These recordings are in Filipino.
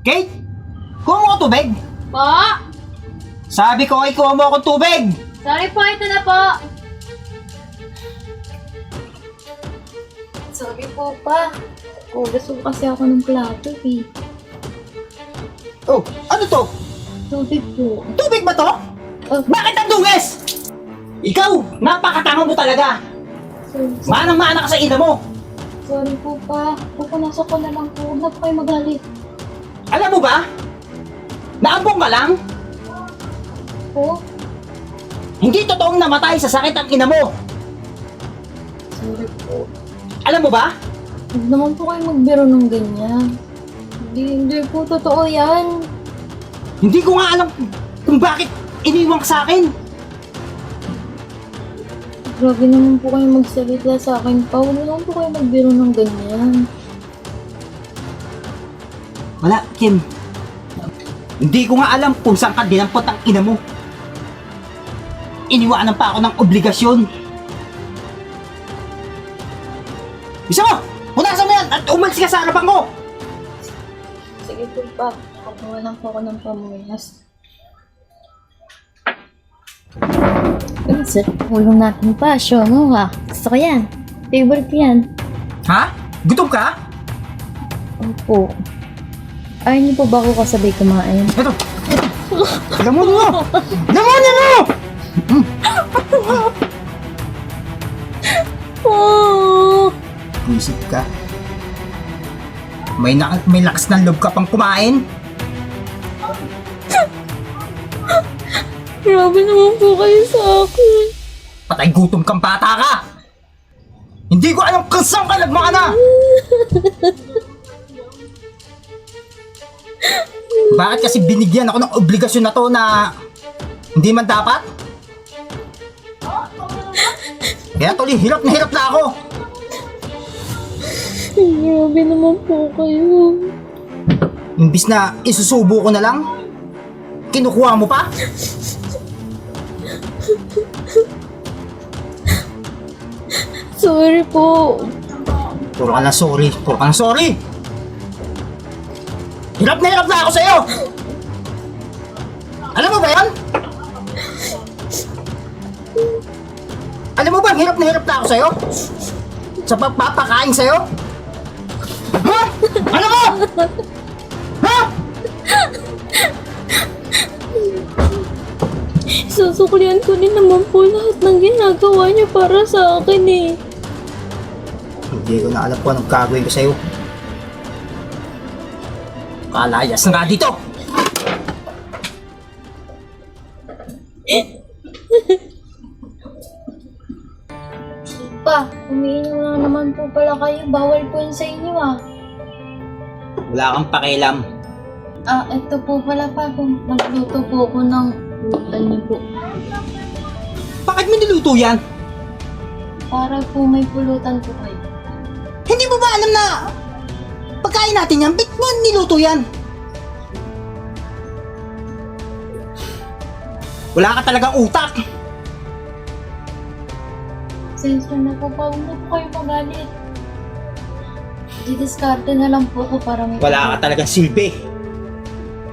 Kate! Kuha mo ko tubig! Po? Sabi ko ay kuha mo ako tubig! Sorry po, ito na po. Sorry po pa. Kugas po kasi ako ng plato eh. Oh, ano to? Tubig po. Tubig ba to? Oh, Bakit ang dungis? Ikaw, napakatanga mo talaga! sorry, Manang-mana ka sa ina mo! sorry po pa. Pupunasan ko na lang po. Huwag na po kayo magalit. Alam mo ba? Naambong ka lang? Po? Hindi totoong namatay sa sakit ang ina mo! Sorry po. Alam mo ba? Huwag naman po kayo magbiro ng ganyan. Hindi, hindi po totoo yan. Hindi ko nga alam kung bakit iniwan ka sa akin. Grabe naman po kayo magsalita sa akin pa. Huwag naman po kayo magbiro ng ganyan. Wala, Kim. Hindi ko nga alam kung saan ka dinampot ang ina mo. Iniwanan pa ako ng obligasyon. Bisa mo! Punasan mo yan at umalis ka sa harapan ko! Sige po pa. Kakuha lang po ako ng pamuyas. Ay, sir. Ulong natin pa. Show mo ha. Gusto ko yan. Favorite yan. Ha? Gutom ka? Opo. Ayaw niyo po ba ako kasabay kumain? Ito! Alam mo mo! Alam mo mo! Oh! Isip ka. May, na may lakas ng loob ka pang kumain? Grabe naman po kayo sa akin. Patay gutom kang bata ka! Hindi ko alam kung saan ka nagmana! Bakit kasi binigyan ako ng obligasyon na to na hindi man dapat? Kaya tuloy, hirap na hirap na ako! Grabe naman po kayo. Imbis na isusubo ko na lang, kinukuha mo pa? Sorry po. Puro ka na sorry, puro ka na sorry! Hirap na hirap na ako sa'yo! Alam mo ba yan? Alam mo ba, hirap na hirap na ako sa'yo? Sa pagpapakain sa'yo? Ha? Ano mo? Ha? Susuklian ko din naman po lahat ng ginagawa niyo para sa akin eh. Hindi ko na alam kung anong gagawin ko sa'yo. Kalayas na nga dito! Pa, umiinom na naman po pala kayo. Bawal po yun sa inyo ah. Wala kang pakialam. Ah, ito po pala pa. Kung magluto po ako ng lutan niyo po. Bakit mo niluto yan? Para po may pulutan po kayo. Hindi mo ba alam na pagkain natin yan, bit mo niluto yan? Wala ka talagang utak. Sensor na po pa. Huwag na po kayo magalit. Didiskarte na lang po ako para may... Wala ka talagang silbi.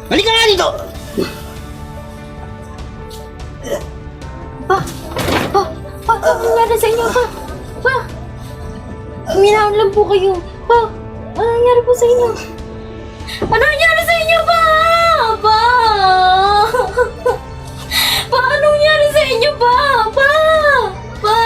Halika nga dito! Pa! Pa! Pa! Ano nangyari sa inyo, pa? Pa! Uminahon lang po kayo. Pa! Ano nangyari po sa inyo? Ano nangyari sa inyo, pa? Pa! Pa! Ano nangyari sa inyo, pa? Pa! Pa!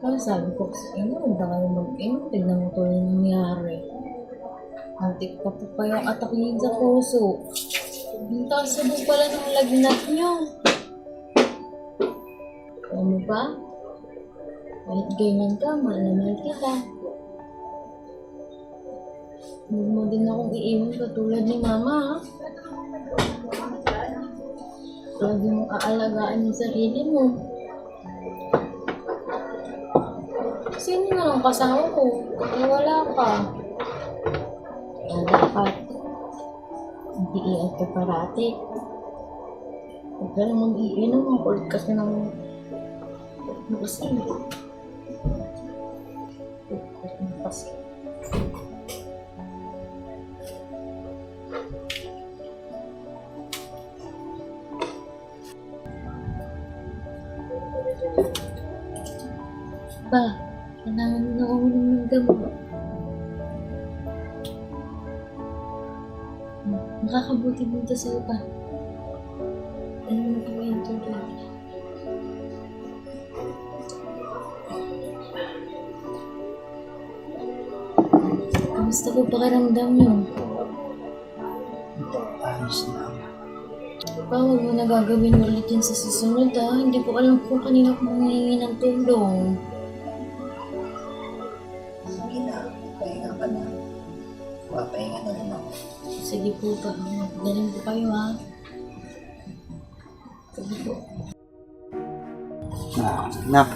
Kaya sabi ko sa inyo, huwag na kayo mag-inom. Tignan mo to yung nangyari. Antik pa po pa yung atakin sa puso. Ang taas po pala ng lagnat nyo. Ano ba? Kahit ganyan ka, mahal na mahal kita. Huwag mo din akong iiwan katulad ni mama, ha? Lagi mong aalagaan yung sarili mo. Sino na ang kasama ko? Eh, wala ka. Kaya dapat, hindi iyan ka parati. Huwag ka naman iinom. Ang kulit ng... Kasi, Kasi, ba, kailangan na ako ng gamot. Hmm, Makakabuti dito sa iba. Ano Kamusta po pakiramdam niyo? Ayos na. Pa, huwag mo na gagawin ulit yun sa susunod ha. Hindi ko alam kung kanina ko manghihingi ng tulong. Sige na, pahinga ka na. Papahinga na rin ako. Sige po pa, daling po kayo ha. Sige po. Ah, nak,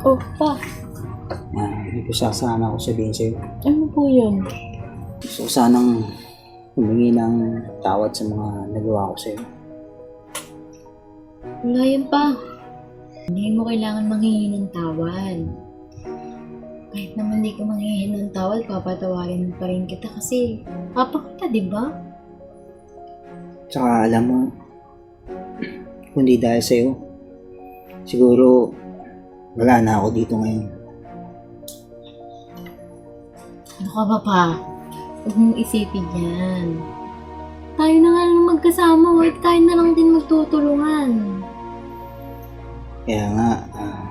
Oh, pa. Gusto sana ako sabihin sa'yo. Ano po yun? Gusto ko sanang humingi ng tawad sa mga nagawa ko sa'yo. Wala yun pa. Hindi mo kailangan manghihingi ng tawad. Kahit naman hindi ka manghihingi ng tawad, papatawarin pa rin kita kasi papa kita, di ba? Tsaka alam mo, kundi dahil sa'yo, siguro wala na ako dito ngayon. Ka ba pa? Huwag mong isipin yan. Tayo na nga lang magkasama, wait tayo na lang din magtutulungan. Kaya nga, ah,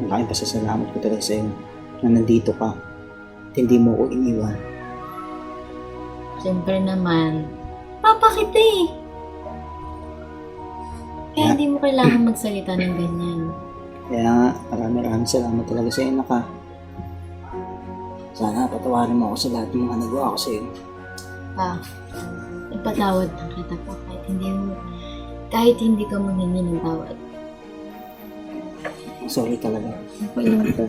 malaking pasasalamat ko talaga sa'yo na nandito ka at hindi mo ko iniwan. Siyempre naman, papa kita eh. Kaya Yeah. hindi mo kailangan magsalita ng ganyan. Kaya nga, maraming salamat talaga sa'yo, naka. Sana patawarin mo ako sa lahat ng mga nagawa ko sa'yo. Pa, ipatawad lang kita pa kahit hindi mo, kahit hindi ka manghingi ng tawad. Sorry talaga. Lang to.